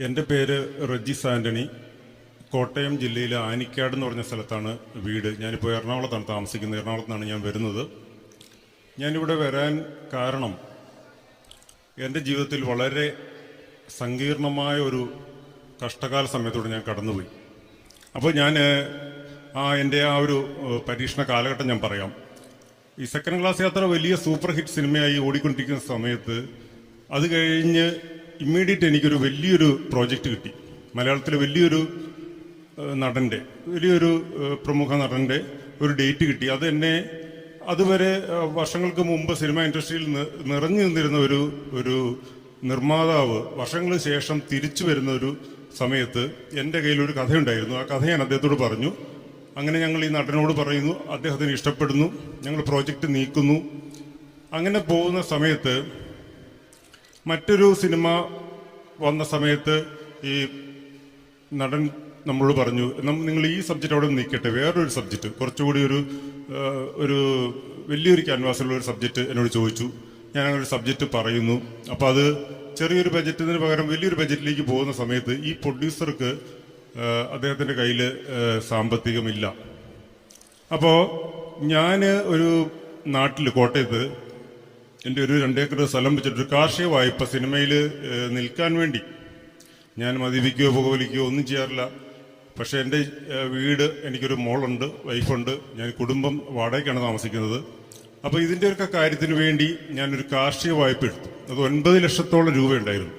എന്റെ പേര് റജിസ് ആന്റണി. കോട്ടയം ജില്ലയിലെ ആനിക്കാട് എന്ന് പറഞ്ഞ സ്ഥലത്താണ് വീട്. ഞാനിപ്പോൾ എറണാകുളത്താണ് താമസിക്കുന്നത്. എറണാകുളത്താണ് ഞാൻ വരുന്നത്. ഞാനിവിടെ വരാൻ കാരണം എന്റെ ജീവിതത്തിൽ വളരെ സങ്കീർണമായ ഒരു കഷ്ടകാല സമയത്തോടെ ഞാൻ കടന്നുപോയി. അപ്പോൾ ഞാൻ ആ എന്റെ ആ ഒരു പരീക്ഷണ കാലഘട്ടം ഞാൻ പറയാം. ഈ സെക്കൻഡ് ക്ലാസ് യാത്ര വലിയ സൂപ്പർ ഹിറ്റ് സിനിമയായി ഓടിക്കൊണ്ടിരിക്കുന്ന സമയത്ത് അത് കഴിഞ്ഞ് ഇമ്മീഡിയറ്റ് എനിക്കൊരു വലിയൊരു പ്രോജക്റ്റ് കിട്ടി. മലയാളത്തിലെ വലിയൊരു നടന്റെ വലിയൊരു പ്രമുഖ നടന്റെ ഒരു ഡേറ്റ് കിട്ടി. അത് എന്നെ അതുവരെ വർഷങ്ങൾക്ക് മുമ്പ് സിനിമ ഇൻഡസ്ട്രിയിൽ നിറഞ്ഞു നിന്നിരുന്ന ഒരു ഒരു നിർമ്മാതാവ് വർഷങ്ങൾക്ക് ശേഷം തിരിച്ചു വരുന്ന ഒരു സമയത്ത് എന്റെ കയ്യിൽ ഒരു കഥയുണ്ടായിരുന്നു. ആ കഥ ഞാൻ അദ്ദേഹത്തോട് പറഞ്ഞു. അങ്ങനെ ഞങ്ങൾ ഈ നടനോട് പറയുന്നു. അദ്ദേഹത്തിന് ഇഷ്ടപ്പെടുന്നു. ഞങ്ങൾ പ്രോജക്റ്റ് നീക്കുന്നു. അങ്ങനെ പോകുന്ന സമയത്ത് മറ്റൊരു സിനിമ വന്ന സമയത്ത് ഈ നടൻ നമ്മളോട് പറഞ്ഞു "നം- നിങ്ങൾ ഈ സബ്ജക്റ്റ് അവിടെ നിൽക്കട്ടെ വേറൊരു സബ്ജക്റ്റ്. കുറച്ചുകൂടി ഒരു ഒരു വലിയൊരു ക്യാൻവാസിലുള്ള ഒരു സബ്ജക്റ്റ് എന്നോട് ചോദിച്ചു. ഞാൻ അങ്ങനെ ഒരു സബ്ജക്റ്റ് പറയുന്നു. അപ്പോൾ അത് ചെറിയൊരു ബജറ്റിന് പകരം വലിയൊരു ബജറ്റിലേക്ക് പോകുന്ന സമയത്ത് ഈ പ്രൊഡ്യൂസർക്ക് അദ്ദേഹത്തിന്റെ കയ്യിൽ സാമ്പത്തികമില്ല. അപ്പോൾ ഞാൻ ഒരു നാട്ടിൽ കോട്ടയത്ത് എന്റെ ഒരു രണ്ടേക്കർ സ്ഥലം വെച്ചിട്ട് ഒരു കാർഷിക വായ്പ സിനിമയിൽ നിൽക്കാൻ വേണ്ടി. ഞാൻ മദ്യപിക്കുകയോ പുകവലിക്കുകയോ ഒന്നും ചെയ്യാറില്ല. പക്ഷേ എന്റെ വീട് എനിക്കൊരു മോളുണ്ട് വൈഫുണ്ട്. ഞാൻ കുടുംബം വാടകയ്ക്കാണ് താമസിക്കുന്നത്. അപ്പോൾ ഇതിന്റെ ഒക്കെ കാര്യത്തിന് വേണ്ടി ഞാനൊരു കാർഷിക വായ്പ എടുത്തു. അത് ഒൻപത് ലക്ഷത്തോളം രൂപയുണ്ടായിരുന്നു.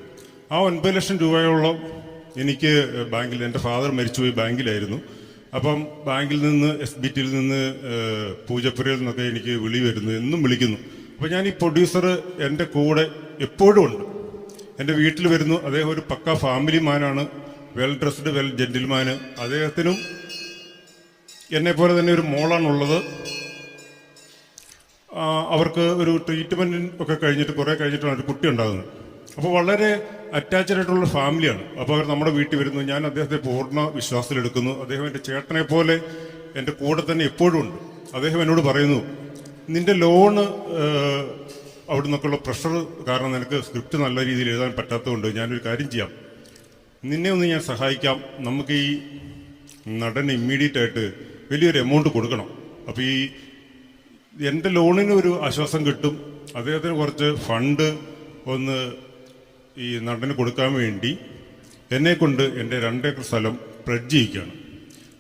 ആ ഒൻപത് ലക്ഷം രൂപയോളം എനിക്ക് ബാങ്കിൽ എന്റെ ഫാദർ മരിച്ചുപോയി ബാങ്കിലായിരുന്നു. അപ്പം ബാങ്കിൽ നിന്ന് എസ് ബി ടിയിൽ നിന്ന് പൂജപ്പുരയിൽ നിന്നൊക്കെ എനിക്ക് വിളി വരുന്നു. എന്നും വിളിക്കുന്നു. അപ്പോൾ ഞാൻ ഈ പ്രൊഡ്യൂസർ എന്റെ കൂടെ എപ്പോഴും ഉണ്ട്. എന്റെ വീട്ടിൽ വരുന്നു അദ്ദേഹം ഒരു പക്ക ഫാമിലി മാനാണ് വെൽ ഡ്രസ്ഡ് വെൽ ജെന്റിൽമാന് അദ്ദേഹത്തിനും എന്നെ പോലെ തന്നെ ഒരു മോളാണുള്ളത് അവർക്ക് ഒരു ട്രീറ്റ്മെന്റ് ഒക്കെ കഴിഞ്ഞിട്ട് കുറേ കഴിഞ്ഞിട്ടാണ് ഒരു കുട്ടി ഉണ്ടാകുന്നത്. അപ്പോൾ വളരെ അറ്റാച്ച്ഡ് ആയിട്ടുള്ള ഫാമിലിയാണ് അപ്പോൾ അവർ നമ്മുടെ വീട്ടിൽ വരുന്നു. ഞാൻ അദ്ദേഹത്തെ പൂർണ വിശ്വാസത്തിലെടുക്കുന്നു. അദ്ദേഹം എന്റെ ചേട്ടനെ പോലെ എന്റെ കൂടെ തന്നെ എപ്പോഴും ഉണ്ട്. അദ്ദേഹം എന്നോട് പറയുന്നു നിന്റെ ലോണ് അവിടെ നിന്നൊക്കെയുള്ള പ്രഷർ കാരണം നിനക്ക് സ്ക്രിപ്റ്റ് നല്ല രീതിയിൽ എഴുതാൻ പറ്റാത്തതുകൊണ്ട് ഞാനൊരു കാര്യം ചെയ്യാം. നിന്നെ ഒന്ന് ഞാൻ സഹായിക്കാം. നമുക്ക് ഈ നടന് ഇമ്മീഡിയറ്റ് ആയിട്ട് വലിയൊരു എമൗണ്ട് കൊടുക്കണം. അപ്പോൾ ഈ എന്റെ ലോണിന് ഒരു ആശ്വാസം കിട്ടും. അദ്ദേഹത്തിന് കുറച്ച് ഫണ്ട് ഒന്ന് ഈ നടന് കൊടുക്കാൻ വേണ്ടി എന്നെ കൊണ്ട് എന്റെ രണ്ടേക്കർ സ്ഥലം പ്രഡ്ജ് ചെയ്യിക്കുകയാണ്.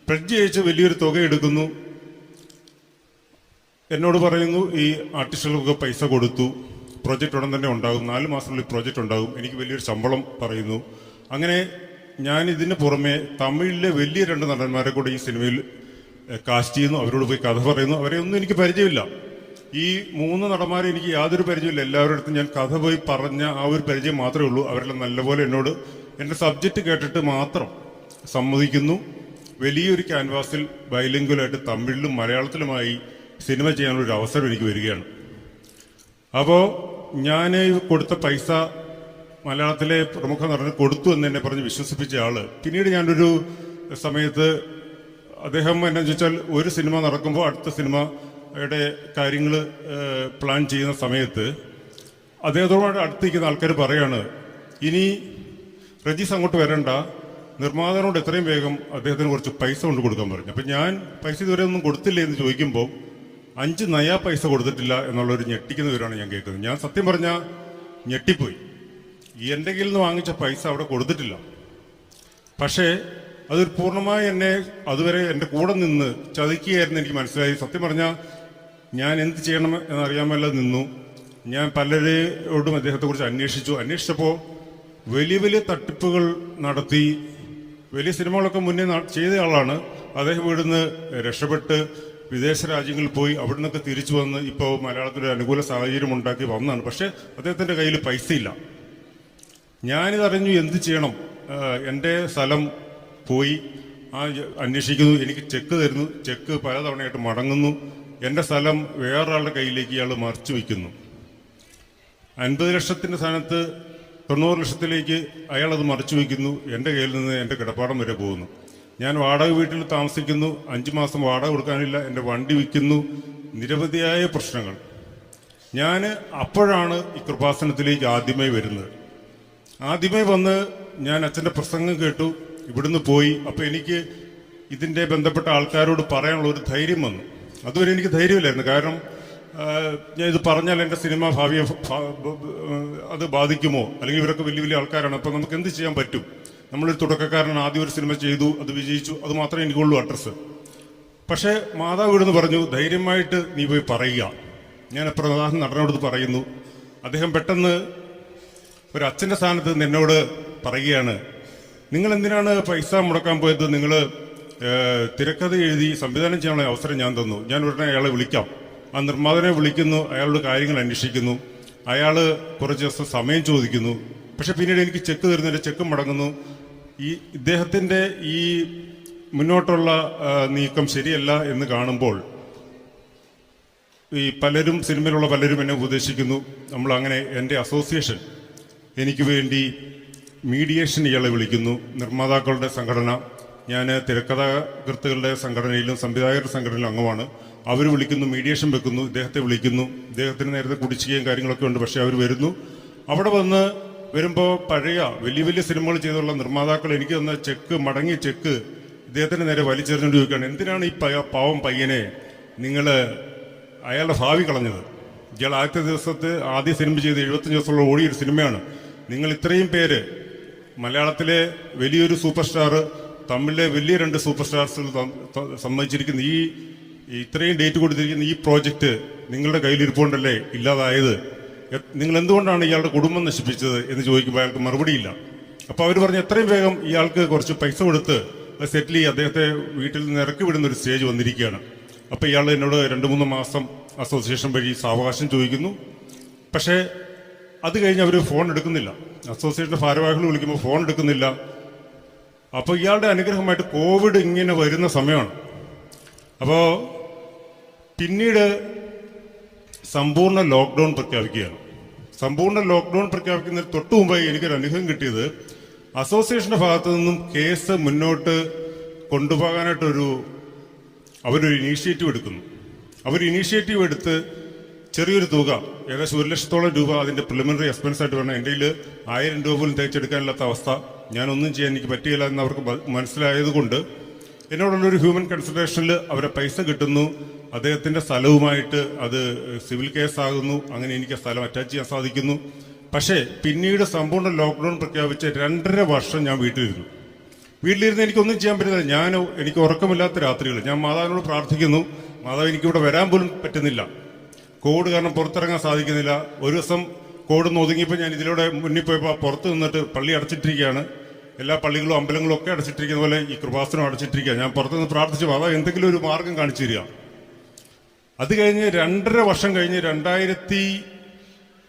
പ്രഡ്ജ് ചെയ്യിച്ച് വലിയൊരു തുക എടുക്കുന്നു. എന്നോട് പറയുന്നു ഈ ആർട്ടിസ്റ്റുകൾക്ക് പൈസ കൊടുത്തു. പ്രോജക്റ്റ് ഉടൻ തന്നെ ഉണ്ടാകും. നാല് മാസത്തിനുള്ളിൽ പ്രോജക്റ്റ് ഉണ്ടാകും. എനിക്ക് വലിയൊരു ശമ്പളം പറയുന്നു. അങ്ങനെ ഞാൻ ഇതിന് പുറമെ തമിഴിലെ വലിയ രണ്ട് നടന്മാരെ കൂടെ ഈ സിനിമയിൽ കാസ്റ്റ് ചെയ്യുന്നു. അവരോട് പോയി കഥ പറയുന്നു. അവരെ ഒന്നും എനിക്ക് പരിചയമില്ല. ഈ മൂന്ന് നടന്മാരെ എനിക്ക് യാതൊരു പരിചയമില്ല. എല്ലാവരുടെ ഞാൻ കഥ പോയി പറഞ്ഞ ആ ഒരു പരിചയം മാത്രമേ ഉള്ളൂ. അവരെല്ലാം നല്ലപോലെ എന്നോട് എന്റെ സബ്ജക്റ്റ് കേട്ടിട്ട് മാത്രം സമ്മതിക്കുന്നു. വലിയൊരു ക്യാൻവാസിൽ ബൈലിംഗുലായിട്ട് തമിഴിലും മലയാളത്തിലുമായി സിനിമ ചെയ്യാനുള്ള ഒരു അവസരം എനിക്ക് വരികയാണ്. അപ്പോൾ ഞാൻ കൊടുത്ത പൈസ മലയാളത്തിലെ പ്രമുഖ നടന് കൊടുത്തു എന്ന് എന്നെ പറഞ്ഞ് വിശ്വസിപ്പിച്ച ആൾ. പിന്നീട് ഞാനൊരു സമയത്ത് അദ്ദേഹം എന്നു ചോദിച്ചാൽ ഒരു സിനിമ നടക്കുമ്പോൾ അടുത്ത സിനിമയുടെ കാര്യങ്ങൾ പ്ലാൻ ചെയ്യുന്ന സമയത്ത് അദ്ദേഹത്തോട് അടുത്തിരിക്കുന്ന ആൾക്കാർ പറയാണ് ഇനി റജീസ് അങ്ങോട്ട് വരണ്ട. നിർമ്മാതാവിനോട് എത്രയും വേഗം അദ്ദേഹത്തിന് കുറച്ച് പൈസ കൊണ്ട് കൊടുക്കാൻ പറഞ്ഞു. അപ്പം ഞാൻ പൈസ ഇതുവരെ ഒന്നും കൊടുത്തില്ല എന്ന് ചോദിക്കുമ്പോൾ അഞ്ച് നയാ പൈസ കൊടുത്തിട്ടില്ല എന്നുള്ളൊരു ഞെട്ടിക്കുന്ന വിവരമാണ് ഞാൻ കേൾക്കുന്നത്. ഞാൻ സത്യം പറഞ്ഞാൽ ഞെട്ടിപ്പോയി. എന്റെ കയ്യിൽ നിന്ന് വാങ്ങിച്ച പൈസ അവിടെ കൊടുത്തിട്ടില്ല. പക്ഷേ അതൊരു പൂർണമായി എന്നെ അതുവരെ എന്റെ കൂടെ നിന്ന് ചതിക്കുകയായിരുന്നു എനിക്ക് മനസ്സിലായി. സത്യം പറഞ്ഞാൽ ഞാൻ എന്ത് ചെയ്യണം എന്നറിയാമല്ലാതെ നിന്നു. ഞാൻ പലരോടും അദ്ദേഹത്തെക്കുറിച്ച് അന്വേഷിച്ചു. അന്വേഷിച്ചപ്പോൾ വലിയ വലിയ തട്ടിപ്പുകൾ നടത്തി. വലിയ സിനിമകളൊക്കെ മുന്നേ ചെയ്ത ആളാണ്. അദ്ദേഹം ഇവിടുന്ന് രക്ഷപ്പെട്ട് വിദേശ രാജ്യങ്ങളിൽ പോയി അവിടെ നിന്നൊക്കെ തിരിച്ചു വന്ന് ഇപ്പോൾ മലയാളത്തിൽ ഒരു അനുകൂല സാഹചര്യം ഉണ്ടാക്കി വന്നതാണ്. പക്ഷേ അദ്ദേഹത്തിന്റെ കയ്യിൽ പൈസയില്ല. ഞാനിതറിഞ്ഞു എന്ത് ചെയ്യണം? എന്റെ സ്ഥലം പോയി ആ അന്വേഷിക്കുന്നു എനിക്ക് ചെക്ക് തരുന്നു ചെക്ക് പലതവണയായിട്ട് മടങ്ങുന്നു. എന്റെ സ്ഥലം വേറൊരാളുടെ കയ്യിലേക്ക് ഇയാൾ മറിച്ചു വയ്ക്കുന്നു. അൻപത് ലക്ഷത്തിന്റെ സ്ഥാനത്ത് തൊണ്ണൂറ് ലക്ഷത്തിലേക്ക് അയാൾ അത് മറിച്ചു വയ്ക്കുന്നു. എന്റെ കയ്യിൽ നിന്ന് എന്റെ കിടപ്പാടം വരെ പോകുന്നു. ഞാൻ വാടക വീട്ടിൽ താമസിക്കുന്നു. അഞ്ച് മാസം വാടക കൊടുക്കാനില്ല. എന്റെ വണ്ടി വിൽക്കുന്നു. നിരവധിയായ പ്രശ്നങ്ങൾ. ഞാൻ അപ്പോഴാണ് ഈ കൃപാസനത്തിലേക്ക് ആദ്യമായി വരുന്നത്. ആദ്യമായി വന്ന് ഞാൻ അച്ഛന്റെ പ്രസംഗം കേട്ടു. ഇവിടുന്ന് പോയി. അപ്പോൾ എനിക്ക് ഇതിന്റെ ബന്ധപ്പെട്ട ആൾക്കാരോട് പറയാനുള്ള ഒരു ധൈര്യം വന്നു. അതുവരെ എനിക്ക് ധൈര്യമില്ലായിരുന്നു. കാരണം ഞാൻ ഇത് പറഞ്ഞാൽ എന്റെ സിനിമ ഭാവിയെ അത് ബാധിക്കുമോ? അല്ലെങ്കിൽ ഇവരൊക്കെ വലിയ വലിയ ആൾക്കാരാണ്. അപ്പോൾ നമുക്ക് എന്ത് ചെയ്യാൻ പറ്റും? നമ്മളൊരു തുടക്കക്കാരൻ ആദ്യം ഒരു സിനിമ ചെയ്തു അത് വിജയിച്ചു അത് മാത്രമേ എനിക്കുള്ളൂ അഡ്രസ്സ്. പക്ഷേ മാതാവ് ഇവിടുന്ന് പറഞ്ഞു ധൈര്യമായിട്ട് നീ പോയി പറയുക. ഞാൻ പ്രധാന നടനോട് പറയുന്നു. അദ്ദേഹം പെട്ടെന്ന് ഒരു അച്ഛന്റെ സ്ഥാനത്ത് നിന്ന് എന്നോട് പറയുകയാണ് നിങ്ങൾ എന്തിനാണ് പൈസ മുടക്കാൻ പോയത്? നിങ്ങൾ തിരക്കഥ എഴുതി സംവിധാനം ചെയ്യാനുള്ള അവസരം ഞാൻ തന്നു. ഞാൻ ഉടനെ അയാളെ വിളിക്കാം. ആ നിർമ്മാതാവിനെ വിളിക്കുന്നു അയാളുടെ കാര്യങ്ങൾ അന്വേഷിക്കുന്നു. അയാൾ കുറച്ച് ദിവസം സമയം ചോദിക്കുന്നു. പക്ഷെ പിന്നീട് എനിക്ക് ചെക്ക് തരുന്നില്ല ചെക്ക് മടങ്ങുന്നു. ഈ ഇദ്ദേഹത്തിന്റെ ഈ മുന്നോട്ടുള്ള നീക്കം ശരിയല്ല എന്ന് കാണുമ്പോൾ ഈ പലരും സിനിമയിലുള്ള പലരും എന്നെ ഉപദേശിക്കുന്നു. നമ്മൾ അങ്ങനെ എന്റെ അസോസിയേഷൻ എനിക്ക് വേണ്ടി മീഡിയേഷൻ ഇയാളെ വിളിക്കുന്നു. നിർമ്മാതാക്കളുടെ സംഘടന ഞാൻ തിരക്കഥാകൃത്തുകളുടെ സംഘടനയിലും സംവിധായകരുടെ സംഘടനയിലും അംഗമാണ്. അവർ വിളിക്കുന്നു മീഡിയേഷൻ വെക്കുന്നു ഇദ്ദേഹത്തെ വിളിക്കുന്നു. ഇദ്ദേഹത്തിന് നേരത്തെ കുടിശ്ശികയും കാര്യങ്ങളൊക്കെ ഉണ്ട് പക്ഷേ അവർ വരുന്നു. അവിടെ വന്ന് വരുമ്പോൾ പഴയ വലിയ വലിയ സിനിമകൾ ചെയ്തുള്ള നിർമ്മാതാക്കൾ എനിക്ക് തന്ന ചെക്ക് മടങ്ങി ചെക്ക് ഇദ്ദേഹത്തിന് നേരെ വലിച്ചെറിഞ്ഞുകൊണ്ട് ചോദിക്കുകയാണ് എന്തിനാണ് ഈ പാവം പയ്യനെ നിങ്ങൾ അയാളുടെ ഭാവി കളഞ്ഞത്? ഇയാൾ ആദ്യത്തെ ദിവസത്തെ ആദ്യ സിനിമ ചെയ്ത് എഴുപത്തഞ്ച് ദിവസമുള്ള ഓടിയൊരു സിനിമയാണ്. നിങ്ങൾ ഇത്രയും പേര് മലയാളത്തിലെ വലിയൊരു സൂപ്പർ സ്റ്റാർ തമിഴിലെ വലിയ രണ്ട് സൂപ്പർ സ്റ്റാർസ് സംബന്ധിച്ചിരിക്കുന്ന ഈ ഇത്രയും ഡേറ്റ് കൊടുത്തിരിക്കുന്ന ഈ പ്രോജക്റ്റ് നിങ്ങളുടെ കയ്യിലിരിപ്പുണ്ടല്ലേ ഇല്ലാതായത്? നിങ്ങൾ എന്തുകൊണ്ടാണ് ഇയാളുടെ കുടുംബം നശിപ്പിച്ചത് എന്ന് ചോദിക്കുമ്പോൾ അയാൾക്ക് മറുപടിയില്ല. അപ്പോൾ അവർ പറഞ്ഞു എത്രയും വേഗം ഇയാൾക്ക് കുറച്ച് പൈസ കൊടുത്ത് സെറ്റിൽ ചെയ്ത് അദ്ദേഹത്തെ വീട്ടിൽ നിന്ന് ഇറക്കി വിടുന്ന ഒരു സ്റ്റേജ് വന്നിരിക്കുകയാണ്. അപ്പോൾ ഇയാൾ എന്നോട് രണ്ട് മൂന്ന് മാസം അസോസിയേഷൻ വഴി സാവകാശം ചോദിക്കുന്നു. പക്ഷേ അത് കഴിഞ്ഞ് അവർ ഫോൺ എടുക്കുന്നില്ല. അസോസിയേഷന്റെ ഭാരവാഹികൾ വിളിക്കുമ്പോൾ ഫോൺ എടുക്കുന്നില്ല. അപ്പോൾ ഇയാളുടെ അനുഗ്രഹമായിട്ട് കോവിഡ് ഇങ്ങനെ വരുന്ന സമയമാണ്. അപ്പോൾ പിന്നീട് സമ്പൂർണ ലോക്ക്ഡൗൺ പ്രഖ്യാപിക്കുകയാണ്. സമ്പൂർണ ലോക്ക്ഡൌൺ പ്രഖ്യാപിക്കുന്നതിന് തൊട്ടു മുമ്പായി എനിക്കൊരു അനുഭവം കിട്ടിയത് അസോസിയേഷന്റെ ഭാഗത്തു നിന്നും കേസ് മുന്നോട്ട് കൊണ്ടുപോകാനായിട്ടൊരു അവരൊരു ഇനീഷ്യേറ്റീവ് എടുക്കുന്നു. അവർ ഇനീഷ്യേറ്റീവ് എടുത്ത് ചെറിയൊരു തുക ഏകദേശം ഒരു ലക്ഷത്തോളം രൂപ അതിന്റെ പ്രിലിമിനറി എക്സ്പെൻസ് ആയിട്ട് വേണം എന്റെ കയ്യിൽ ആയിരം രൂപ പോലും തേച്ചെടുക്കാനില്ലാത്ത അവസ്ഥ. ഞാനൊന്നും ചെയ്യാൻ എനിക്ക് പറ്റിയില്ല എന്ന് അവർക്ക് മനസ്സിലായതുകൊണ്ട് എന്നോടുള്ളൊരു ഹ്യൂമൻ കൺസിഡറേഷനിൽ അവരെ പൈസ കിട്ടുന്നു. അദ്ദേഹത്തിന്റെ സ്ഥലവുമായിട്ട് അത് സിവിൽ കേസാകുന്നു. അങ്ങനെ എനിക്ക് സ്ഥലം അറ്റാച്ച് ചെയ്യാൻ സാധിക്കുന്നു. പക്ഷേ പിന്നീട് സമ്പൂർണ ലോക്ക്ഡൗൺ പ്രഖ്യാപിച്ച് രണ്ടര വർഷം ഞാൻ വീട്ടിലിരുന്നു. വീട്ടിലിരുന്ന് എനിക്കൊന്നും ചെയ്യാൻ പറ്റുന്നില്ല ഞാൻ എനിക്ക് ഉറക്കമില്ലാത്ത രാത്രികൾ. ഞാൻ മാതാവിനോട് പ്രാർത്ഥിക്കുന്നു. മാതാവ് എനിക്കിവിടെ വരാൻ പോലും പറ്റുന്നില്ല. കോവിഡ് കാരണം പുറത്തിറങ്ങാൻ സാധിക്കുന്നില്ല. ഒരു ദിവസം കോവിഡ് ഒന്ന് ഒതുങ്ങിയപ്പോൾ ഞാൻ ഇതിലൂടെ മുന്നിൽ പോയപ്പോൾ പുറത്ത് നിന്നിട്ട് പള്ളി അടച്ചിട്ടിരിക്കുകയാണ്. എല്ലാ പള്ളികളും അമ്പലങ്ങളും ഒക്കെ അടച്ചിട്ടിരിക്കുന്ന പോലെ ഈ കൃപാസനം അടച്ചിട്ടിരിക്കുക ഞാൻ പുറത്തുനിന്ന് പ്രാർത്ഥിച്ചു മാതാവ് എന്തെങ്കിലും ഒരു മാർഗം കാണിച്ചു തരിക. അത് കഴിഞ്ഞ് രണ്ടര വർഷം കഴിഞ്ഞ് രണ്ടായിരത്തി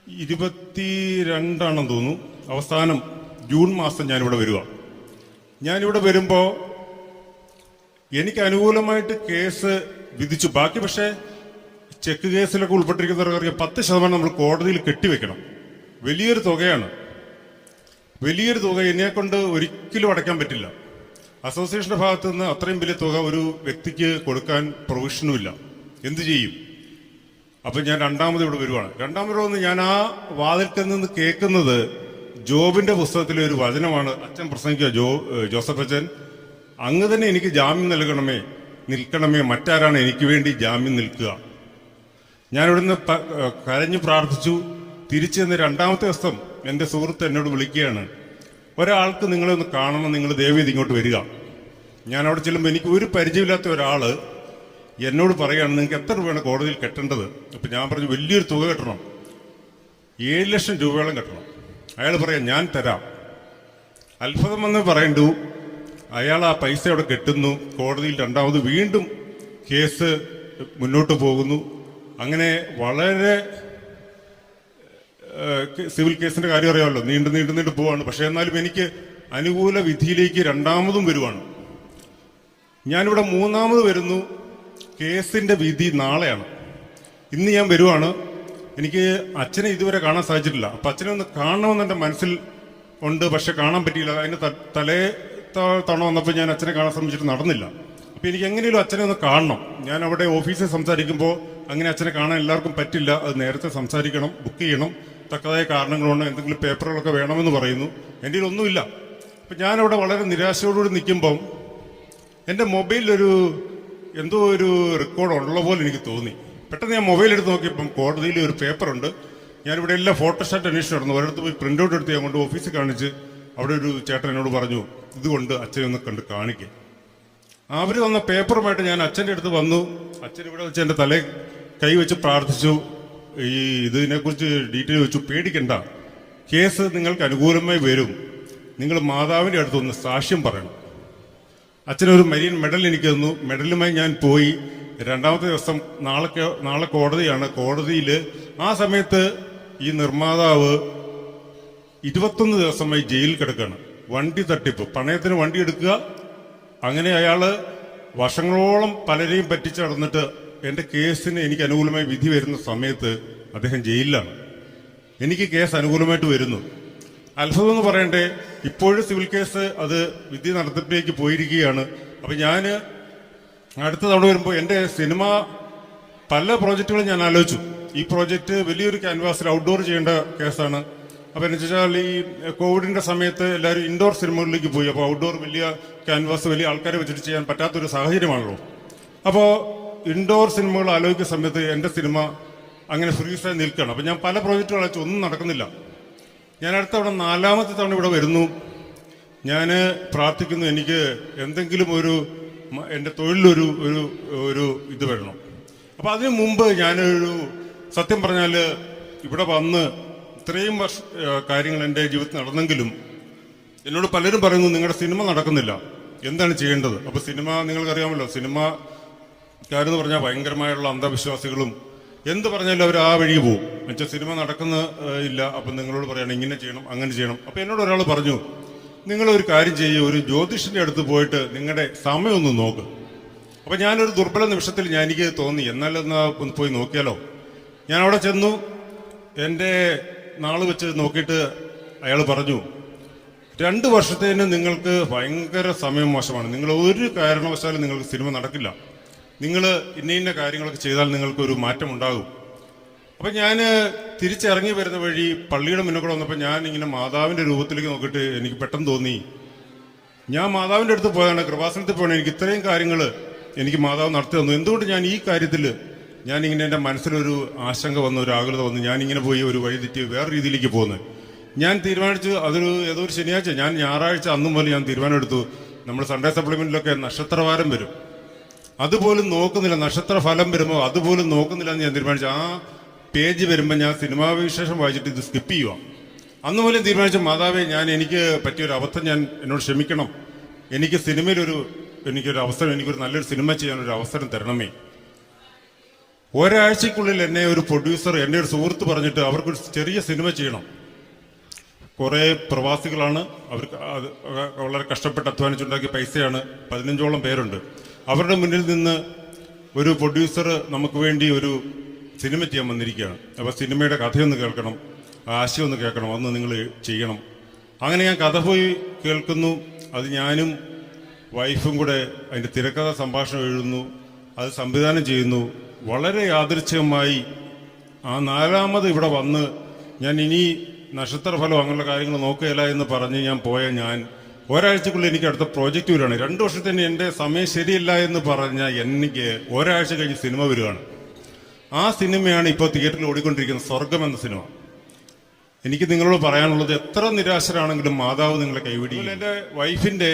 ഇരുപത്തി രണ്ടാണെന്ന് തോന്നുന്നു. അവസാനം ജൂൺ മാസം ഞാനിവിടെ വരിക ഞാനിവിടെ വരുമ്പോൾ എനിക്ക് അനുകൂലമായിട്ട് കേസ് വിധിച്ചു. ബാക്കി പക്ഷേ ചെക്ക് കേസിലൊക്കെ ഉൾപ്പെട്ടിരിക്കുന്നവർക്ക് പത്ത് ശതമാനം നമ്മൾ കോടതിയിൽ കെട്ടിവെക്കണം. വലിയൊരു തുകയാണ്. വലിയൊരു തുക എന്നെ കൊണ്ട് ഒരിക്കലും അടയ്ക്കാൻ പറ്റില്ല. അസോസിയേഷന്റെ ഭാഗത്തു നിന്ന് അത്രയും വലിയ തുക ഒരു വ്യക്തിക്ക് കൊടുക്കാൻ പ്രൊവിഷനുമില്ല എന്തു ചെയ്യും? അപ്പൊ ഞാൻ രണ്ടാമത് ഇവിടെ വരുവാണ്. രണ്ടാമത് വന്ന് ഞാൻ ആ വാതിൽക്കൽ നിന്ന് കേൾക്കുന്നത് ജോബിന്റെ പുസ്തകത്തിലെ ഒരു വചനമാണ്. അച്ഛൻ പ്രസംഗിക്കുക ജോ ജോസഫ് അച്ഛൻ. അങ്ങ് തന്നെ എനിക്ക് ജാമ്യം നൽകണമേ നിൽക്കണമേ മറ്റാരാണ് എനിക്ക് വേണ്ടി ജാമ്യം നിൽക്കുക. ഞാൻ ഇവിടുന്ന് കരഞ്ഞു പ്രാർത്ഥിച്ചു. തിരിച്ചു ചെന്ന് രണ്ടാമത്തെ ദിവസം എന്റെ സുഹൃത്ത് എന്നോട് വിളിക്കുകയാണ് ഒരാൾക്ക് നിങ്ങളെ ഒന്ന് കാണണം നിങ്ങൾ ദയവേദി ഇങ്ങോട്ട് വരിക. ഞാൻ അവിടെ ചെല്ലുമ്പോൾ എനിക്ക് ഒരു പരിചയമില്ലാത്ത ഒരാൾ എന്നോട് പറയുകയാണ് നിങ്ങൾക്ക് എത്ര രൂപയാണ് കോടതിയിൽ കെട്ടേണ്ടത്? അപ്പം ഞാൻ പറഞ്ഞു വലിയൊരു തുക കെട്ടണം. ഏഴ് ലക്ഷം രൂപയോളം കെട്ടണം. അയാൾ പറയാം ഞാൻ തരാം. അത്ഭുതം വന്ന് പറയണ്ടു അയാൾ ആ പൈസ അവിടെ കെട്ടുന്നു കോടതിയിൽ രണ്ടാമത് വീണ്ടും കേസ് മുന്നോട്ട് പോകുന്നു. അങ്ങനെ വളരെ സിവിൽ കേസിന്റെ കാര്യം അറിയാമല്ലോ നീണ്ടു നീണ്ടു നീണ്ടു പോവാണ്. പക്ഷേ എന്നാലും എനിക്ക് അനുകൂല വിധിയിലേക്ക് രണ്ടാമതും വരുവാണ്. ഞാനിവിടെ മൂന്നാമത് വരുന്നു കേസിന്റെ വിധി നാളെയാണ്. ഇന്ന് ഞാൻ വരുവാണ്. എനിക്ക് അച്ഛനെ ഇതുവരെ കാണാൻ സാധിച്ചിട്ടില്ല. അപ്പൊ അച്ഛനെ ഒന്ന് കാണണമെന്ന് എന്റെ മനസ്സിൽ ഉണ്ട്. പക്ഷെ കാണാൻ പറ്റിയില്ല. അതിന് ത- തലേ തവണ വന്നപ്പോൾ ഞാൻ അച്ഛനെ കാണാൻ ശ്രമിച്ചിട്ട് നടന്നില്ല. അപ്പൊ എനിക്ക് എങ്ങനെയും അച്ഛനെ ഒന്ന് കാണണം. ഞാൻ അവിടെ ഓഫീസിൽ സംസാരിക്കുമ്പോൾ അങ്ങനെ അച്ഛനെ കാണാൻ എല്ലാവർക്കും പറ്റില്ല. അത് നേരത്തെ സംസാരിക്കണം ബുക്ക് ചെയ്യണം. തക്കതായ കാരണങ്ങളുണ്ട്. എന്തെങ്കിലും പേപ്പറുകളൊക്കെ വേണമെന്ന് പറയുന്നു. എന്റെ ഒന്നുമില്ല. അപ്പം ഞാനവിടെ വളരെ നിരാശയോടുകൂടി നിൽക്കുമ്പം എന്റെ മൊബൈലിലൊരു എന്തോ ഒരു റെക്കോർഡ് ഉള്ള പോലെ എനിക്ക് തോന്നി. പെട്ടെന്ന് ഞാൻ മൊബൈൽ എടുത്ത് നോക്കിയപ്പം കോടതിയിൽ ഒരു പേപ്പറുണ്ട് ഞാനിവിടെ എല്ലാം ഫോട്ടോസ്റ്റാറ്റ് അന്വേഷിച്ച് നടന്നു. ഒരിടത്ത് പോയി പ്രിന്റ് ഔട്ട് എടുത്ത് ഞാൻ കൊണ്ട് ഓഫീസിൽ കാണിച്ച് അവിടെ ഒരു ചേട്ടൻ എന്നോട് പറഞ്ഞു ഇതുകൊണ്ട് അച്ഛനെ ഒന്ന് കണ്ട് കാണിക്കുക അവർ വന്ന പേപ്പറുമായിട്ട് ഞാൻ അച്ഛന്റെ അടുത്ത് വന്നു. അച്ഛൻ ഇവിടെ വെച്ച് എന്റെ തലേ കൈ വെച്ച് പ്രാർത്ഥിച്ചു. ഈ ഇതിനെക്കുറിച്ച് ഡീറ്റെയിൽ വെച്ചു. പേടിക്കണ്ട. കേസ് നിങ്ങൾക്ക് അനുകൂലമായി വരും. നിങ്ങൾ മാതാവിന്റെ അടുത്ത് ഒന്ന് സാക്ഷ്യം പറയണം. അച്ഛനൊരു മരിയൻ മെഡൽ എനിക്ക് തന്നു. മെഡലുമായി ഞാൻ പോയി. രണ്ടാമത്തെ ദിവസം നാളെ നാളെ കോടതിയാണ്. കോടതിയിൽ ആ സമയത്ത് ഈ നിർമ്മാതാവ് ഇരുപത്തൊന്ന് ദിവസമായി ജയിലിൽ കിടക്കുകയാണ് വണ്ടി തട്ടിപ്പ്. പണയത്തിന് വണ്ടി എടുക്കുക. അങ്ങനെ അയാൾ വർഷങ്ങളോളം പലരെയും പറ്റിച്ച് നടന്നിട്ട് എന്റെ കേസിന് എനിക്ക് അനുകൂലമായി വിധി വരുന്ന സമയത്ത് അദ്ദേഹം ജയിലിലാണ്. എനിക്ക് കേസ് അനുകൂലമായിട്ട് വരുന്നു. അത്ഭുതം എന്ന് പറയണ്ടേ ഇപ്പോഴും സിവിൽ കേസ് അത് വിധി നടത്തിപ്പിലേക്ക് പോയിരിക്കുകയാണ്. അപ്പം ഞാൻ അടുത്ത തവണ വരുമ്പോൾ എന്റെ സിനിമ പല പ്രോജക്റ്റുകളും ഞാൻ ആലോചിച്ചു. ഈ പ്രോജക്റ്റ് വലിയൊരു ക്യാൻവാസിൽ ഔട്ട്ഡോർ ചെയ്യേണ്ട കേസാണ്. അപ്പോൾ എന്ന് വെച്ചാൽ ഈ കോവിഡിന്റെ സമയത്ത് എല്ലാവരും ഇൻഡോർ സിനിമകളിലേക്ക് പോയി. അപ്പോൾ ഔട്ട്ഡോർ വലിയ ക്യാൻവാസ് വലിയ ആൾക്കാരെ വെച്ചിട്ട് ചെയ്യാൻ പറ്റാത്തൊരു സാഹചര്യമാണല്ലോ. അപ്പോൾ ഇൻഡോർ സിനിമകൾ ആലോചിക്കുന്ന സമയത്ത് എന്റെ സിനിമ അങ്ങനെ ഫ്രീസായി നിൽക്കുകയാണ്. അപ്പോൾ ഞാൻ പല പ്രോജക്റ്റുകൾ അയച്ചു ഒന്നും നടക്കുന്നില്ല. ഞാൻ അടുത്ത തവണ നാലാമത്തെ തവണ ഇവിടെ വരുന്നു. ഞാൻ പ്രാർത്ഥിക്കുന്നു എനിക്ക് എന്തെങ്കിലും ഒരു എന്റെ തൊഴിലൊരു ഒരു ഒരു ഇത് വരണം. അപ്പം അതിനു മുമ്പ് ഞാനൊരു സത്യം പറഞ്ഞാൽ ഇവിടെ വന്ന് ഇത്രയും വർഷ കാര്യങ്ങൾ എന്റെ ജീവിതത്തിൽ നടന്നെങ്കിലും എന്നോട് പലരും പറയുന്നു നിങ്ങളുടെ സിനിമ നടക്കുന്നില്ല. എന്താണ് ചെയ്യേണ്ടത്? അപ്പോൾ സിനിമ നിങ്ങൾക്കറിയാമല്ലോ സിനിമ കാരെന്ന് പറഞ്ഞാൽ ഭയങ്കരമായുള്ള അന്ധവിശ്വാസികളും എന്ത് പറഞ്ഞാലും അവർ ആ വഴി പോകും എന്നുവെച്ചാൽ സിനിമ നടക്കുന്ന ഇല്ല. അപ്പം നിങ്ങളോട് പറയണം ഇങ്ങനെ ചെയ്യണം അങ്ങനെ ചെയ്യണം. അപ്പം എന്നോട് ഒരാൾ പറഞ്ഞു നിങ്ങളൊരു കാര്യം ചെയ്യുക ഒരു ജ്യോതിഷന്റെ അടുത്ത് പോയിട്ട് നിങ്ങളുടെ സമയം ഒന്ന് നോക്ക്. അപ്പം ഞാനൊരു ദുർബല നിമിഷത്തിൽ ഞാൻ എനിക്ക് തോന്നി എന്നാലും ഒന്ന് പോയി നോക്കിയാലോ? ഞാൻ അവിടെ ചെന്നു. എന്റെ നാൾ വെച്ച് നോക്കിയിട്ട് അയാൾ പറഞ്ഞു രണ്ട് വർഷത്തേന് നിങ്ങൾക്ക് ഭയങ്കര സമയം മോശമാണ്. നിങ്ങൾ ഒരു കാരണവശാലും നിങ്ങൾക്ക് സിനിമ നടക്കില്ല. നിങ്ങൾ ഇന്ന ഇന്ന കാര്യങ്ങളൊക്കെ ചെയ്താൽ നിങ്ങൾക്കൊരു മാറ്റം ഉണ്ടാകും അപ്പം ഞാൻ തിരിച്ചിറങ്ങി വരുന്ന വഴി പള്ളിയുടെ മുന്നിൽ വന്നപ്പോൾ ഞാൻ ഇങ്ങനെ മാതാവിന്റെ രൂപത്തിലേക്ക് നോക്കിയിട്ട് എനിക്ക് പെട്ടെന്ന് തോന്നി. ഞാൻ മാതാവിന്റെ അടുത്ത് പോയാണ് കൃപാസനത്തിൽ പോകണം എനിക്ക് ഇത്രയും കാര്യങ്ങൾ എനിക്ക് മാതാവ് നടത്തി തന്നു. എന്തുകൊണ്ട് ഞാൻ ഈ കാര്യത്തിൽ ഞാനിങ്ങനെ എന്റെ മനസ്സിലൊരു ആശങ്ക വന്നു ഒരു ആകുലത വന്നു. ഞാനിങ്ങനെ പോയി ഒരു വഴി തെറ്റി വേറെ രീതിയിലേക്ക് പോകുന്നത് ഞാൻ തീരുമാനിച്ചു അതൊരു ഏതോ ഒരു ശനിയാഴ്ച ഞാൻ ഞായറാഴ്ച അന്നും പോലെ ഞാൻ തീരുമാനമെടുത്തു. നമ്മൾ സൺഡേ സപ്ലിമെന്റിലൊക്കെ നക്ഷത്രവാരം വരും. അതുപോലും നോക്കുന്നില്ല. നക്ഷത്ര ഫലം വരുമ്പോൾ അതുപോലും നോക്കുന്നില്ല എന്ന് ഞാൻ തീരുമാനിച്ചു. ആ പേജ് വരുമ്പോൾ ഞാൻ സിനിമാ വിശേഷം വായിച്ചിട്ട് ഇത് സ്കിപ്പ് ചെയ്യുക അന്ന് പോലും തീരുമാനിച്ച മാതാവേ ഞാൻ എനിക്ക് പറ്റിയൊരു അവസ്ഥ ഞാൻ എന്നോട് ക്ഷമിക്കണം. എനിക്ക് സിനിമയിലൊരു എനിക്കൊരു അവസരം എനിക്കൊരു നല്ലൊരു സിനിമ ചെയ്യാനൊരു അവസരം തരണമേ. ഒരാഴ്ചക്കുള്ളിൽ എന്നെ ഒരു പ്രൊഡ്യൂസർ എന്നെ ഒരു സുഹൃത്ത് പറഞ്ഞിട്ട് അവർക്കൊരു ചെറിയ സിനിമ ചെയ്യണം. കുറെ പ്രവാസികളാണ് അവർക്ക് വളരെ കഷ്ടപ്പെട്ട് അധ്വാനിച്ചുണ്ടാക്കിയ പൈസയാണ്. പതിനഞ്ചോളം പേരുണ്ട്. അവരുടെ മുന്നിൽ നിന്ന് ഒരു പ്രൊഡ്യൂസർ നമുക്ക് വേണ്ടി ഒരു സിനിമ ചെയ്യാൻ വന്നിരിക്കുകയാണ്. അപ്പോൾ സിനിമയുടെ കഥയൊന്ന് കേൾക്കണം ആശയം ഒന്ന് കേൾക്കണം അന്ന് നിങ്ങൾ ചെയ്യണം. അങ്ങനെ ഞാൻ കഥ പോയി കേൾക്കുന്നു. അത് ഞാനും വൈഫും കൂടെ അതിന്റെ തിരക്കഥ സംഭാഷണം എഴുതുന്നു. അത് സംവിധാനം ചെയ്യുന്നു. വളരെ യാദൃച്ഛികമായി ആ നാലാമത് ഇവിടെ വന്ന് ഞാൻ ഇനി നക്ഷത്രഫലം അങ്ങനെയുള്ള കാര്യങ്ങൾ നോക്കുകയില്ല എന്ന് പറഞ്ഞ് ഞാൻ പോയ ഞാൻ ഒരാഴ്ചക്കുള്ളിൽ എനിക്ക് അടുത്ത പ്രോജക്റ്റ് വരികയാണ് രണ്ട് വർഷത്തിന് എന്റെ സമയം ശരിയില്ല എന്ന് പറഞ്ഞാൽ എനിക്ക് ഒരാഴ്ച കഴിഞ്ഞ് സിനിമ വരികയാണ് ആ സിനിമയാണ് ഇപ്പോൾ തിയേറ്ററിൽ ഓടിക്കൊണ്ടിരിക്കുന്ന സ്വർഗം എന്ന സിനിമ. എനിക്ക് നിങ്ങളോട് പറയാനുള്ളത് എത്ര നിരാശരാണെങ്കിലും മാതാവ് നിങ്ങളെ കൈവിടി എന്റെ വൈഫിന്റെ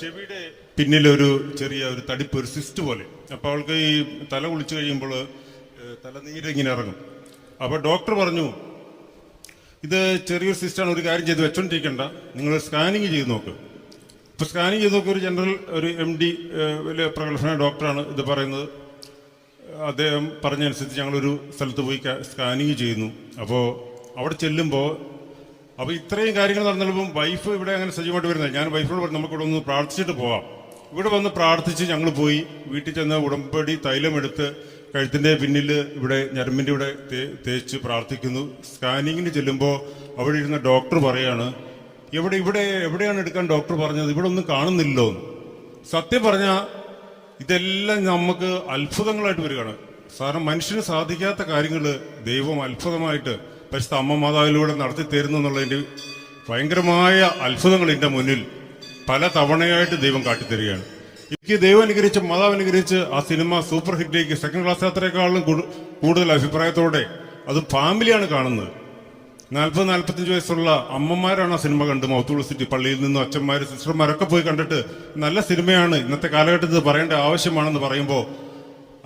ചെവിയുടെ പിന്നിലൊരു ചെറിയ ഒരു തടിപ്പ് ഒരു സിസ്റ്റ് പോലെ. അപ്പോൾ അവൾക്ക് ഈ തല കുളിച്ചു കഴിയുമ്പോൾ തലനീരിങ്ങനെ ഇറങ്ങും. അപ്പോൾ ഡോക്ടർ പറഞ്ഞു ഇത് ചെറിയൊരു സിസ്റ്റാണ് ഒരു കാര്യം ചെയ്ത് വെച്ചോണ്ടിരിക്കേണ്ട. നിങ്ങൾ സ്കാനിങ് ചെയ്ത് നോക്ക്. ഇപ്പൊ സ്കാനിങ് ചെയ്ത് നോക്കി ഒരു ജനറൽ ഒരു എം ഡി വലിയ പ്രഗത്ഭനായ ഡോക്ടറാണ് ഇത് പറയുന്നത്. അദ്ദേഹം പറഞ്ഞനുസരിച്ച് ഞങ്ങളൊരു സ്ഥലത്ത് പോയി സ്കാനിങ് ചെയ്യുന്നു. അപ്പോൾ അവിടെ ചെല്ലുമ്പോൾ അപ്പോൾ ഇത്രയും കാര്യങ്ങൾ നടന്നപ്പോൾ വൈഫ് ഇവിടെ അങ്ങനെ സജീവമായിട്ട് വരുന്നത്. ഞാൻ വൈഫിനോട് പറഞ്ഞു നമുക്കിവിടെ ഒന്ന് പ്രാർത്ഥിച്ചിട്ട് പോവാം. ഇവിടെ വന്ന് പ്രാർത്ഥിച്ച് ഞങ്ങൾ പോയി. വീട്ടിൽ ചെന്ന് ഉടമ്പടി തൈലമെടുത്ത് കഴുത്തിന്റെ പിന്നിൽ ഇവിടെ ഞരമ്പിന്റെ ഇവിടെ തേച്ച് പ്രാർത്ഥിക്കുന്നു. സ്കാനിങ്ങിന് ചെല്ലുമ്പോൾ അവിടെ ഇരുന്ന ഡോക്ടർ പറയാണ് എവിടെ ഇവിടെ എവിടെയാണ് എടുക്കാൻ ഡോക്ടർ പറഞ്ഞത്? ഇവിടെ ഒന്നും കാണുന്നില്ലോ സത്യം പറഞ്ഞാൽ ഇതെല്ലാം നമുക്ക് അത്ഭുതങ്ങളായിട്ട് വരികയാണ്. സാറിന് മനുഷ്യന് സാധിക്കാത്ത കാര്യങ്ങൾ ദൈവം അത്ഭുതമായിട്ട് പരിശുദ്ധ അമ്മ മാതാവിലൂടെ നടത്തി തരുന്നു എന്നുള്ളതിന്റെ ഭയങ്കരമായ അത്ഭുതങ്ങൾ എന്റെ മുന്നിൽ പല തവണയായിട്ട് ദൈവം കാട്ടിത്തരികയാണ്. എനിക്ക് ദൈവം അനുഗ്രഹിച്ച് മാതാവ് അനുഗ്രഹിച്ച് ആ സിനിമ സൂപ്പർ ഹിറ്റിലേക്ക് സെക്കൻഡ് ക്ലാസ് യാത്രയെക്കാളും കൂടുതൽ അഭിപ്രായത്തോടെ അത് ഫാമിലിയാണ് കാണുന്നത്. നാൽപ്പത് നാൽപ്പത്തഞ്ച് വയസ്സുള്ള അമ്മമാരാണ് ആ സിനിമ കണ്ട് മൗത്തുള്ള സിറ്റി പള്ളിയിൽ നിന്നും അച്ഛന്മാർ സിസ്റ്റർമാരൊക്കെ പോയി കണ്ടിട്ട് നല്ല സിനിമയാണ് ഇന്നത്തെ കാലഘട്ടത്തിൽ പറയേണ്ട ആവശ്യമാണെന്ന് പറയുമ്പോൾ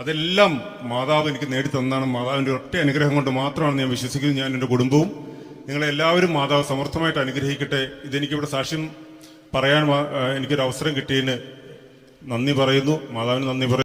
അതെല്ലാം മാതാവ് എനിക്ക് നേടി തന്നാണ് മാതാവിന്റെ ഒറ്റ അനുഗ്രഹം കൊണ്ട് മാത്രമാണ് ഞാൻ വിശ്വസിക്കുന്നത്. ഞാൻ എന്റെ കുടുംബവും നിങ്ങളെല്ലാവരും മാതാവ് സമർത്ഥമായിട്ട് അനുഗ്രഹിക്കട്ടെ. ഇതെനിക്കിവിടെ സാക്ഷ്യം പറയാൻ എനിക്കൊരു അവസരം കിട്ടിയതിന് നന്ദി പറയുന്നു. മാതാവിന് നന്ദി പറയുന്നു.